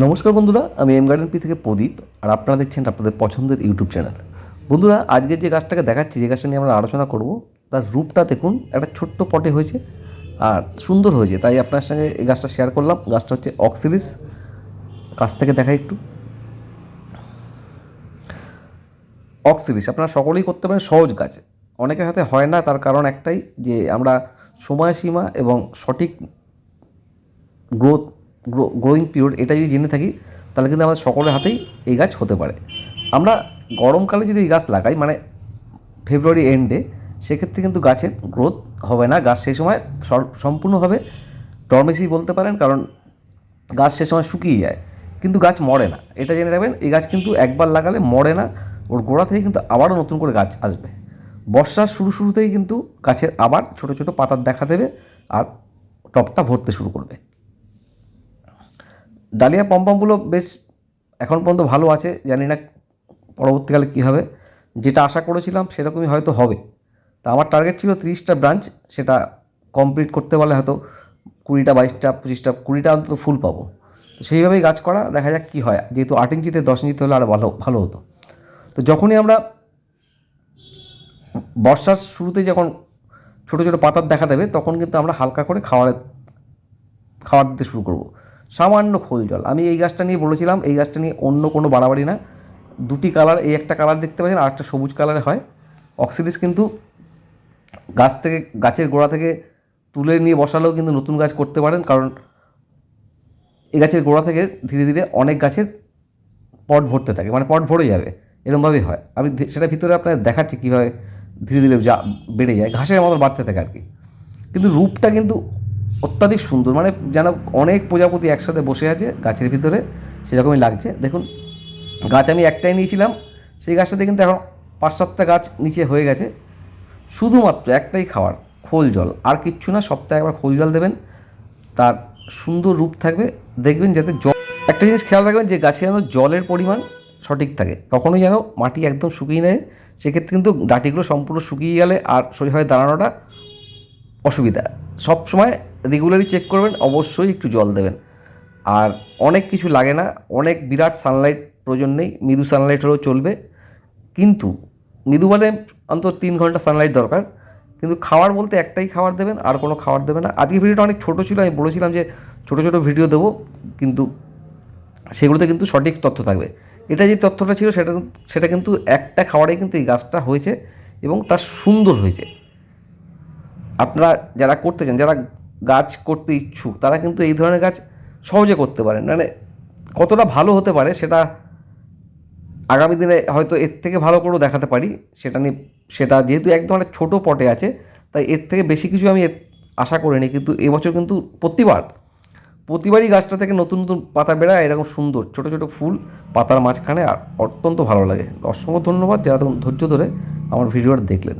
নমস্কার বন্ধুরা, আমি এম গার্ডেন পি থেকে প্রদীপ, আর আপনারা দেখছেন আপনাদের পছন্দের ইউটিউব চ্যানেল। বন্ধুরা, আজকে যে গাছটাকে দেখাচ্ছি, যে গাছটা নিয়ে আমরা আলোচনা করব, তার রূপটা দেখুন, একটা ছোট্ট পটে হয়েছে, আর সুন্দর হয়েছে। তাই আপনার সঙ্গে এই গাছটা শেয়ার করলাম। গাছটা হচ্ছে অক্সিলিস কাছ থেকে দেখা একটু। অক্সিলিস আপনারা সকলেই করতে পারেন সহজ গাছ অনেকের হাতে হয় না, তার কারণ একটাই যে আমরা সময়সীমা এবং সঠিক গ্রোথ গ্রোয়িং পিরিয়ড এটা যদি জেনে থাকি, তাহলে কিন্তু আমাদের সকলের হাতেই এই গাছ হতে পারে। আমরা গরমকালে যদি এই গাছ লাগাই মানে ফেব্রুয়ারি এন্ডে সেক্ষেত্রে কিন্তু গাছের গ্রোথ হবে না। গাছ সেই সময় সম্পূর্ণভাবে ডরমেসি বলতে পারেন, কারণ গাছ সে সময় শুকিয়ে যায়। কিন্তু গাছ মরে না। এটা জেনে রাখবেন, এই গাছ কিন্তু একবার লাগালে মরে না, ওর গোড়া থেকে কিন্তু আবারও নতুন করে গাছ আসবে। বর্ষার শুরু শুরুতেই কিন্তু গাছের আবার ছোট ছোট পাতার দেখা দেবে, আর টপটা ভরতে শুরু করবে। ডালিয়া পম্পমগুলো বেশ এখন পর্যন্ত ভালো আছে, জানি না পরবর্তীকালে কী হবে। যেটা আশা করেছিলাম সেরকমই হয়তো হবে। তা আমার টার্গেট ছিল তিরিশটা ব্রাঞ্চ সেটা কমপ্লিট করতে পারলে হয়তো কুড়িটা, বাইশটা, পঁচিশটা, কুড়িটা অন্তত ফুল পাবো। সেইভাবেই গাছ করা, দেখা যাক কী হয়। যেহেতু আট ইঞ্চিতে দশ ইঞ্চিতে হলে আরও ভালো ভালো হতো। তো যখনই আমরা বর্ষার শুরুতে যখন ছোটো ছোটো পাতার দেখা দেবে, তখন কিন্তু আমরা হালকা করে খাওয়ারের খাবার দিতে শুরু করব। সামান্য খোল জল। আমি এই গাছটা নিয়ে বলেছিলাম, এই গাছটা নিয়ে অন্য কোনো বাড়াবাড়ি না। দুটি কালার, এই একটা কালার দেখতে পাচ্ছেন, আর একটা সবুজ কালারে হয়। অক্সিডিস কিন্তু গাছ থেকে, গাছের গোড়া থেকে তুলে নিয়ে বসালেও কিন্তু নতুন গাছ করতে পারেন, কারণ এই গাছের গোড়া থেকে ধীরে ধীরে অনেক গাছের পট ভরতে থাকে মানে পট ভরে যাবে। এরকমভাবেই হয়। আমি সেটা ভিতরে আপনার দেখাচ্ছি কীভাবে ধীরে ধীরে যা বেড়ে যায়। ঘাসের মতো বাড়তে থাকে আর কি। কিন্তু রূপটা কিন্তু অত্যাধিক সুন্দর মানে যেন অনেক প্রজাপতি একসাথে বসে আছে গাছের ভিতরে, সেরকমই লাগছে। দেখুন, গাছ আমি একটাই নিয়েছিলাম, সেই গাছটাতে কিন্তু এখন পাঁচ সাতটা গাছ নিচে হয়ে গেছে। শুধুমাত্র একটাই খাওয়ার, খোল জল। আর কিচ্ছু না, সপ্তাহে একবার খোল জল দেবেন, তার সুন্দর রূপ থাকবে। দেখবেন যাতে জল, একটা জিনিস খেয়াল রাখবেন যে গাছে যেন জলের পরিমাণ সঠিক থাকে, কখনোই যেন মাটি একদম শুকিয়ে নেয়, সেক্ষেত্রে কিন্তু ডাটিগুলো সম্পূর্ণ শুকিয়ে গেলে আর সোজাভাবে দাঁড়ানোটা অসুবিধা। সব সময় রেগুলারই চেক করবেন, অবশ্যই একটু জল দেবেন। আর অনেক কিছু লাগে না, অনেক বিরাট সানলাইট প্রয়োজন নেই, মৃদু সানলাইট হলেও চলবে। কিন্তু মৃদু মানে অন্তত তিন ঘণ্টা সানলাইট দরকার। কিন্তু খাবার বলতে একটাই খাবার দেবেন, আর কোনো খাবার দেবে না। আজকে ভিডিওটা অনেক ছোটো ছিল, আমি বলেছিলাম যে ছোটো ছোটো ভিডিও দেবো, কিন্তু সেগুলোতে কিন্তু সঠিক তথ্য থাকবে। এটা যে তথ্যটা ছিল, সেটা সেটা কিন্তু একটা খাবারেই কিন্তু এই গাছটা হয়েছে এবং তার সুন্দর হয়েছে। আপনারা যারা করতে চান, যারা গাছ করতে ইচ্ছুক, তারা কিন্তু এই ধরনের গাছ সহজে করতে পারেন মানে কতটা ভালো হতে পারে সেটা আগামী দিনে হয়তো এর থেকে ভালো করেও দেখাতে পারি। সেটা নিয়ে, সেটা যেহেতু এক ধরনের ছোটো পটে আছে, তাই এর থেকে বেশি কিছু আমি আশা করিনি। কিন্তু এবছর কিন্তু প্রতিবার, প্রতিবারই গাছটা থেকে নতুন নতুন পাতা বেড়ায় এরকম সুন্দর ছোটো ছোটো ফুল পাতার মাঝখানে, আর অত্যন্ত ভালো লাগে। অসংখ্য ধন্যবাদ যারা তখন ধৈর্য ধরে আমার ভিডিওটা দেখলেন।